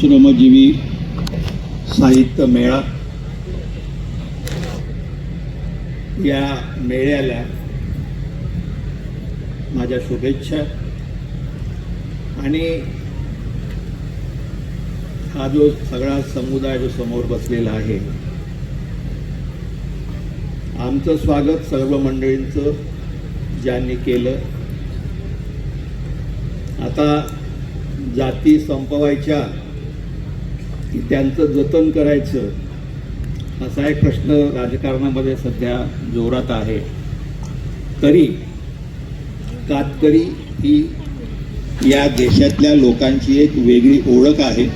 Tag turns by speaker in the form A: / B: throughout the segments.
A: श्रमजीवी साहित्य मेळा. या मेळ्याला माझ्या शुभेच्छा. आणि हा जो सगळा समुदाय जो समोर बसलेला आहे आमचं स्वागत सर्व मंडळींचं ज्यांनी केलं. आता जाती संपवायच्या की त्यांचं जतन करायचं असा एक प्रश्न राजकारणामध्ये सध्या जोरात आहे. तरी कातकरी ही या देशातल्या लोकांची एक वेगळी ओळख आहे.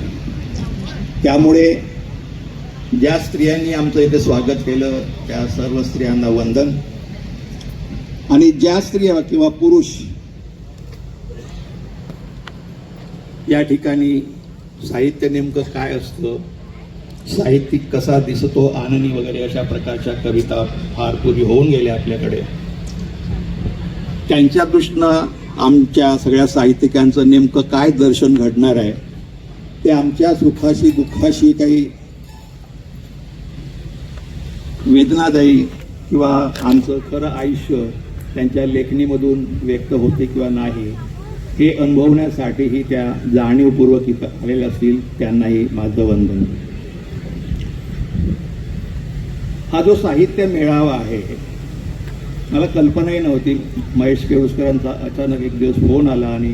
A: त्यामुळे ज्या स्त्रियांनी आमचं इथे स्वागत केलं त्या सर्व स्त्रियांना वंदन. आणि ज्या स्त्रिया किंवा पुरुष या ठिकाणी साहित्य नेमकं काय असतं? साहित्यिक कसा दिसतो? आननी वगैरे अशा प्रकारच्या कविता फार पूर्वी होऊन गेल्या आपल्याकडे. त्यांच्या दृष्टीनं आमच्या सगळ्या साहित्यिकांचं नेमकं काय दर्शन घडणार आहे? ते आमच्या सुखाशी दुःखाशी काही वेदनादायी किंवा आमचं खरं आयुष्य त्यांच्या लेखणीमधून व्यक्त होते किंवा नाही हे अनुभवण्यासाठीही त्या जाणीवपूर्वक इथं आलेल्या असतील त्यांनाही माझं वंदन हा जो साहित्य मेळावा आहे मला कल्पनाही नव्हती. महेश केळुसकरांचा अचानक एक दिवस फोन आला आणि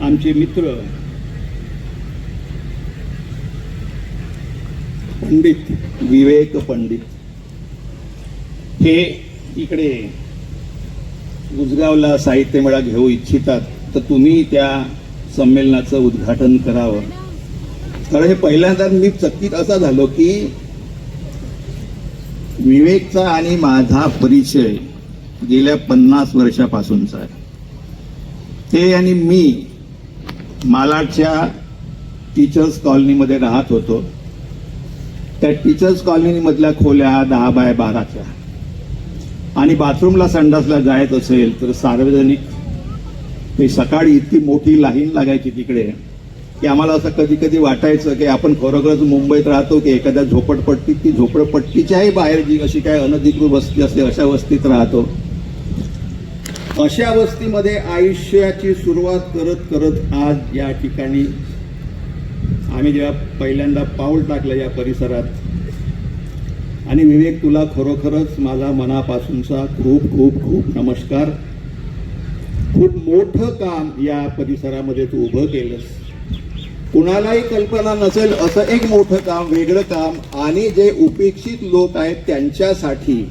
A: आमचे मित्र पंडित विवेक पंडित हे इकडे उजगावला साहित्य मेळा घेऊ इच्छितात तर तुम्ही त्या संमेलनाचं उद्घाटन करावं. कारण हे पहिल्यांदा मी चकित असा झालो की विवेकचा आणि माझा परिचय गेल्या पन्नास वर्षापासूनचा आहे. ते आणि मी मालाडच्या टीचर्स कॉलनीमध्ये राहत होतो. त्या टीचर्स कॉलनीमधल्या खोल्या दहा बाय बाराच्या. आणि बाथरूमला संडासला जायत असेल तर सार्वजनिक ते सकाळी इतकी मोठी लाईन लागायची तिकडे की आम्हाला असं कधी कधी वाटायचं की आपण खरोखरच मुंबईत राहतो की एखाद्या झोपडपट्टीत ती झोपडपट्टीच्याही बाहेर जी अशी काय अनधिकृत वस्ती असते अशा वस्तीत राहतो. अशा वस्तीमध्ये आयुष्याची सुरुवात करत करत आज या ठिकाणी आम्ही जेव्हा पहिल्यांदा पाऊल टाकलं या परिसरात आणि विवेक तुला खरोखरच माझा मनापासूनचा खूप खूप खूप नमस्कार. खूप मोठं काम या परिसरामध्ये तू उभं केलंस. कुणालाही कल्पना नसेल असं एक मोठं काम वेगळं काम. आणि जे उपेक्षित लोक आहेत त्यांच्यासाठी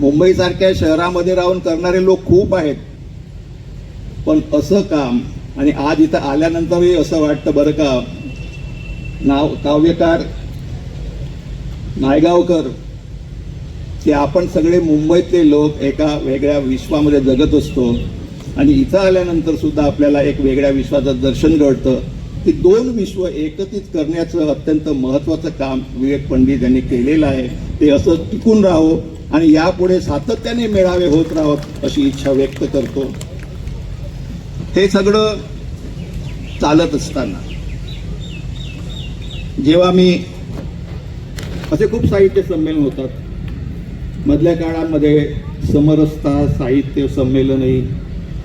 A: मुंबईसारख्या शहरामध्ये राहून करणारे लोक खूप आहेत. पण असं काम आणि आज इथं आल्यानंतरही असं वाटतं बरं का नाव काव्यकार नायगावकर की आपण सगळे मुंबईतले लोक एका वेगळ्या विश्वामध्ये जगत असतो. आणि इथं आल्यानंतर सुद्धा आपल्याला एक वेगळ्या विश्वाचं दर्शन घडतं. की दोन विश्व एकत्रित करण्याचं अत्यंत महत्वाचं काम विवेक पंडित यांनी केलेलं आहे. ते असं टिकून राहो आणि यापुढे सातत्याने मेळावे होत राहत अशी इच्छा व्यक्त करतो. हे सगळं चालत असताना जेव्हा मी असे खूप साहित्य संमेलन होतात. मधल्या काळामध्ये समरसता साहित्य संमेलनही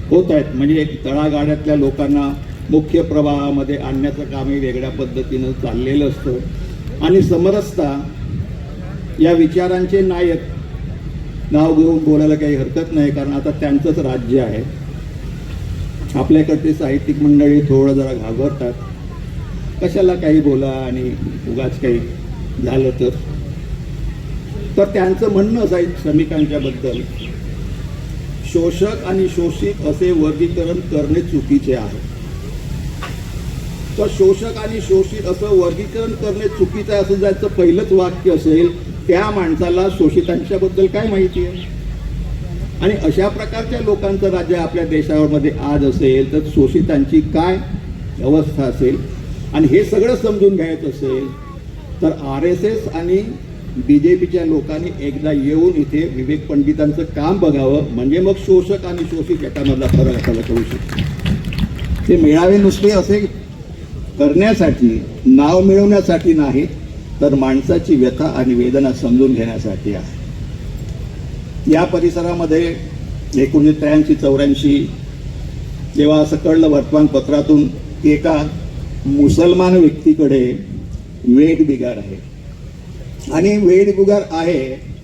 A: होत आहेत. म्हणजे एक तळागाड्यातल्या लोकांना मुख्य प्रवाहामध्ये आणण्याचं कामही वेगळ्या पद्धतीनं चाललेलं असतं. आणि समरसता या विचारांचे नायक नाव घेऊन बोलायला काही हरकत नाही कारण आता त्यांचंच राज्य आहे. आपल्याकडचे साहित्यिक मंडळी थोडं जरा घाबरतात. कशाला काही बोला आणि उगाच काही झालं तर. तर त्यांचं म्हणणं असायचं श्रमिकांच्या बद्दल. शोषक आणि शोषित असे वर्गीकरण करणे चुकीचे आहे. तर शोषक आणि शोषित असं वर्गीकरण करणे चुकीचं आहे असं ज्याचं पहिलंच वाक्य असेल त्या माणसाला शोषितांच्या बद्दल काय माहिती आहे? आणि अशा प्रकारच्या लोकांचं राज्य आपल्या देशामध्ये आज असेल तर शोषितांची काय अवस्था असेल? आणि हे सगळं समजून घ्यायचं असेल तर आर एस एस आणि बी जे पीच्या लोकांनी एकदा येऊन इथे विवेक पंडितांचं काम बघावं. म्हणजे मग शोषक आणि शोषित याच्यामधला फरक आपल्याला कळू शकतो. ते मेळावे नुसते असे करण्यासाठी नाव मिळवण्यासाठी नाही तर माणसाची व्यथा आणि वेदना समजून घेण्यासाठी आहे. या परिसरामध्ये एकोणीसशे त्र्याऐंशी चौऱ्याऐंशी जेव्हा असं कळलं वर्तमानपत्रातून एका मुसलमान व्यक्तीकडे वेड बिगार आहे. आणि वेड बिगार आहे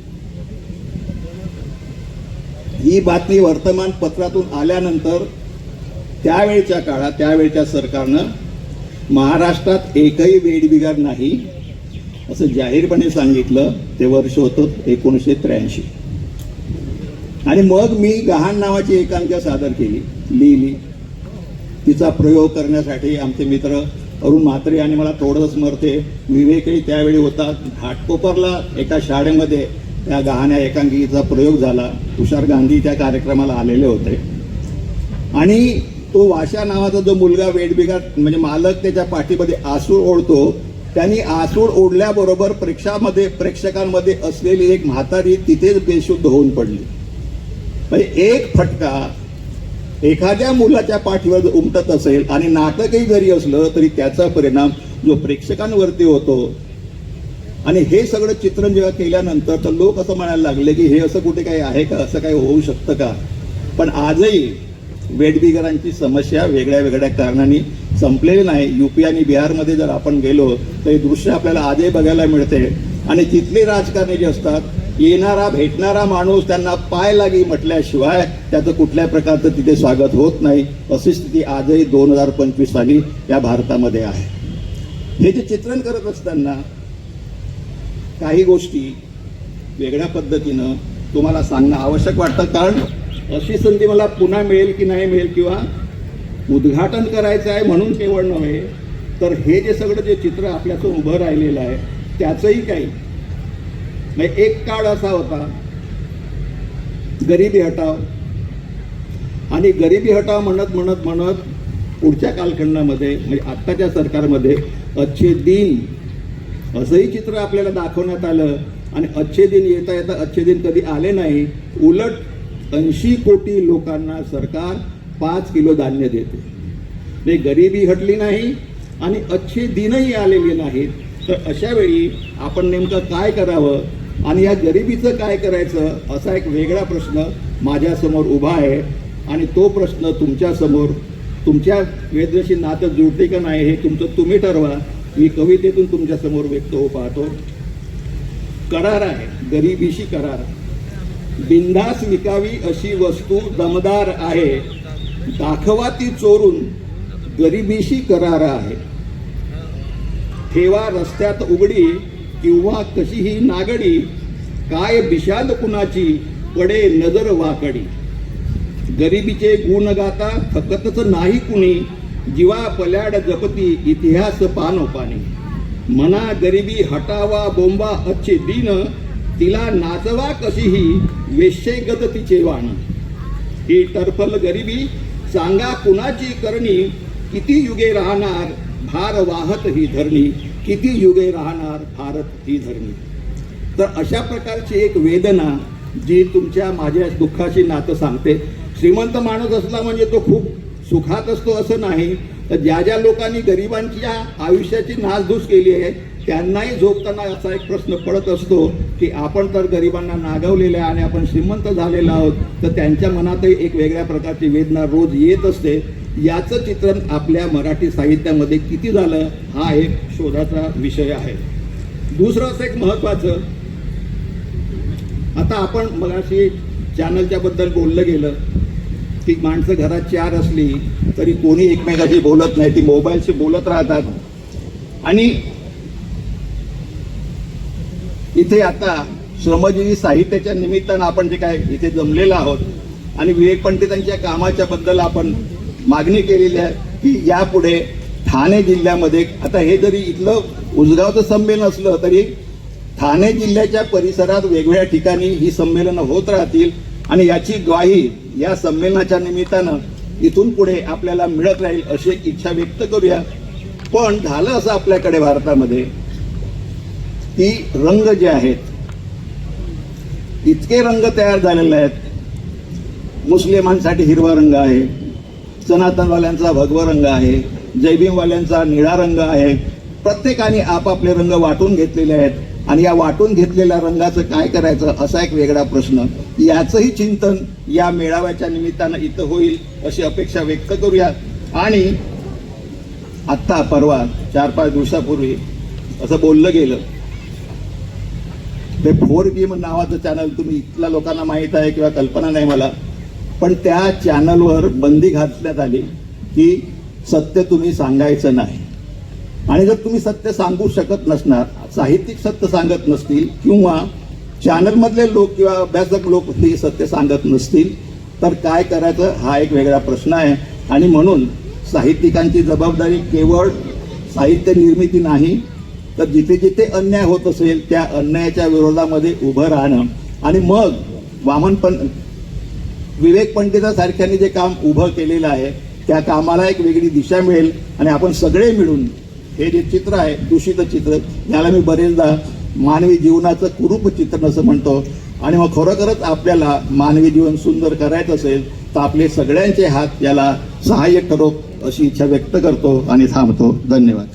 A: ही बातमी वर्तमानपत्रातून आल्यानंतर त्यावेळच्या काळात त्यावेळच्या सरकारनं महाराष्ट्रात एकही वेडबिगार नाही असं जाहीरपणे सांगितलं ते वर्ष होतं एकोणीसशे त्र्याऐंशी. आणि मग मी गहाण नावाची एकांकिका सादर केली लिहिली. तिचा प्रयोग करण्यासाठी आमचे मित्र अरुण म्हात्रे आणि मला थोडंच स्मरते विवेकही त्यावेळी होता. घाटकोपरला एका शाळेमध्ये त्या गहाण्या एकांकिकेचा प्रयोग झाला. तुषार गांधी त्या कार्यक्रमाला आलेले होते. आणि तो वाशा नावाचा जो मुलगा वेडबिगार म्हणजे मालक त्याच्या पाठीमध्ये आसूळ ओढतो त्यांनी आसूळ ओढल्याबरोबर प्रेक्षामध्ये प्रेक्षकांमध्ये असलेली एक म्हातारी तिथेच बेशुद्ध होऊन पडली. म्हणजे एक फटका एखाद्या मुलाच्या पाठीवर जर उमटत असेल आणि नाटकही जरी असलं तरी त्याचा परिणाम जो प्रेक्षकांवरती होतो. आणि हे सगळं चित्रण जेव्हा केल्यानंतर तर लोक असं म्हणायला लागले की हे असं कुठे काही आहे का? असं काही होऊ शकतं का? पण आजही वेटबिगरांची समस्या वेगळ्या वेगळ्या कारणांनी संपलेली नाही. युपी आणि बिहारमध्ये जर आपण गेलो तर हे दृश्य आपल्याला आजही बघायला मिळते. आणि तिथले राजकारणी जे असतात येणारा भेटणारा माणूस त्यांना पाय लागी म्हटल्याशिवाय त्याचं कुठल्या प्रकारचं तिथे स्वागत होत नाही. अशी स्थिती आजही दोन हजार पंचवीस साली या भारतामध्ये आहे. हे जे चित्रण करत असताना काही गोष्टी वेगळ्या पद्धतीनं तुम्हाला सांगणं आवश्यक वाटतं. कारण अशी संधी मला पुन्हा मिळेल की नाही मिळेल किंवा उद्घाटन करायचं आहे म्हणून केवळ नव्हे तर हे जे सगळं जे चित्र आपल्यासमोर उभं राहिलेलं आहे त्याचंही काही म्हणजे एक काळ असा होता गरिबी हटाव. आणि गरिबी हटाव म्हणत म्हणत म्हणत पुढच्या कालखंडामध्ये म्हणजे आत्ताच्या सरकारमध्ये अच्छे दिन असंही चित्र आपल्याला दाखवण्यात आलं. आणि अच्छे दिन येता येता अच्छे दिन कधी आले नाही उलट ऐंशी कोटी लोकांना सरकार पाच किलो धान्य देते. म्हणजे गरिबी हटली नाही आणि अच्छे दिनही आलेले नाहीत. तर अशा वेळी आपण नेमकं काय करावं? आणि या गरिबीचं काय करायचं असा एक वेगळा प्रश्न माझ्यासमोर उभा आहे. आणि तो प्रश्न तुमच्यासमोर तुमच्या वेदशी नातं जुळते का नाही हे तुमचं तुम्ही ठरवा. मी कवितेतून तुमच्यासमोर व्यक्त हो पाहतो. करार आहे गरिबीशी करार. बिंदास विकावी अशी वस्तू दमदार आहे. दाखवा ती चोरून गरिबीशी करार आहे. ठेवा रस्त्यात उघडी किंवा कशी ही नागडी काय बिशाद कुणाची पडे नजर वाकडी. गरिबीचे गुण गाता थकतच नाही कुणी जीवा पल्याड जपती इतिहास पानोपानी. मना गरिबी हटावा बोंबा अच्छे दिन तिला नाचवा कशीही वेश्ये गत तिचे वाण ही टरफल गरिबी सांगा कुणाची करणी किती युगे राहणार भार वाहत ही धरणी. किती युगे राहणार भारत ही धरणी? तर अशा प्रकारची एक वेदना जी तुमच्या माझ्या दुःखाशी नातं सांगते. श्रीमंत माणूस असला म्हणजे तो खूप सुखात असतो असं नाही. तर ज्या ज्या लोकांनी गरिबांच्या आयुष्याची नासधूस केली आहे त्यांनाही झोपताना असा एक प्रश्न पडत असतो की आपण तर गरिबांना नागवलेलं आहे आणि आपण श्रीमंत झालेलो आहोत तर त्यांच्या मनातही एक वेगळ्या प्रकारची वेदना रोज येत असते. याचं चित्रण आपल्या मराठी साहित्यामध्ये किती झालं हा एक शोधाचा विषय आहे. दुसरं असं एक महत्त्वाचं आता आपण मगाशी चॅनलच्या बद्दल बोललं गेलं की माणसं घरात चार असली तरी कोणी एकमेकाशी बोलत नाही ती मोबाईलशी बोलत राहतात. आणि इथे आता श्रमजीवी साहित्याच्या निमित्तानं आपण जे काय इथे जमलेलो आहोत आणि विवेक पंडितांच्या कामाच्या बद्दल आपण मागणी केलेली आहे की यापुढे ठाणे जिल्ह्यामध्ये आता हे जरी इथलं उजगावचं संमेलन असलं तरी ठाणे जिल्ह्याच्या परिसरात वेगवेगळ्या ठिकाणी ही संमेलनं होत राहतील आणि याची ग्वाही या संमेलनाच्या निमित्तानं इथून पुढे आपल्याला मिळत राहील अशी एक इच्छा व्यक्त करूया. पण झालं असं आपल्याकडे भारतामध्ये की रंग जे आहेत इतके रंग तयार झालेले आहेत. मुस्लिमांसाठी हिरवा रंग आहे सनातनवाल्यांचा भगवा रंग आहे जैबीमवाल्यांचा निळा रंग आहे. प्रत्येकाने आपापले रंग वाटून घेतलेले आहेत. आणि या वाटून घेतलेल्या रंगाचं काय करायचं असा एक वेगळा प्रश्न. याचंही चिंतन या मेळाव्याच्या निमित्तानं इथं होईल अशी अपेक्षा व्यक्त करूया. आणि आत्ता परवा चार पाच दिवसापूर्वी असं बोललं गेलं. ते फोर गेम नावाचं चॅनल तुम्ही इथल्या लोकांना माहीत आहे किंवा कल्पना नाही मला. पण त्या चॅनलवर बंदी घातण्यात आली की सत्य तुम्ही सांगायचं नाही. आणि जर तुम्ही सत्य सांगू शकत नसणार साहित्यिक सत्य सांगत नसतील किंवा चॅनलमधले लोक किंवा अभ्यासक लोक हे सत्य सांगत नसतील तर काय करायचं हा एक वेगळा प्रश्न आहे. आणि म्हणून साहित्यिकांची जबाबदारी केवळ साहित्य निर्मिती नाही तर जिथे जिथे अन्याय होत असेल त्या अन्यायाच्या विरोधामध्ये उभं राहणं. आणि मग वामन पण विवेक पंडितासारख्यांनी जे काम उभं केलेलं आहे त्या कामाला एक वेगळी दिशा मिळेल. आणि आपण सगळे मिळून हे जे चित्र आहे दूषित चित्र याला मी बरेचदा मानवी जीवनाचं कुरूप चित्रण असं म्हणतो. आणि मग खरोखरच आपल्याला मानवी जीवन सुंदर करायचं असेल तर आपले सगळ्यांचे हात याला सहाय्य करो अशी इच्छा व्यक्त करतो आणि थांबतो. धन्यवाद.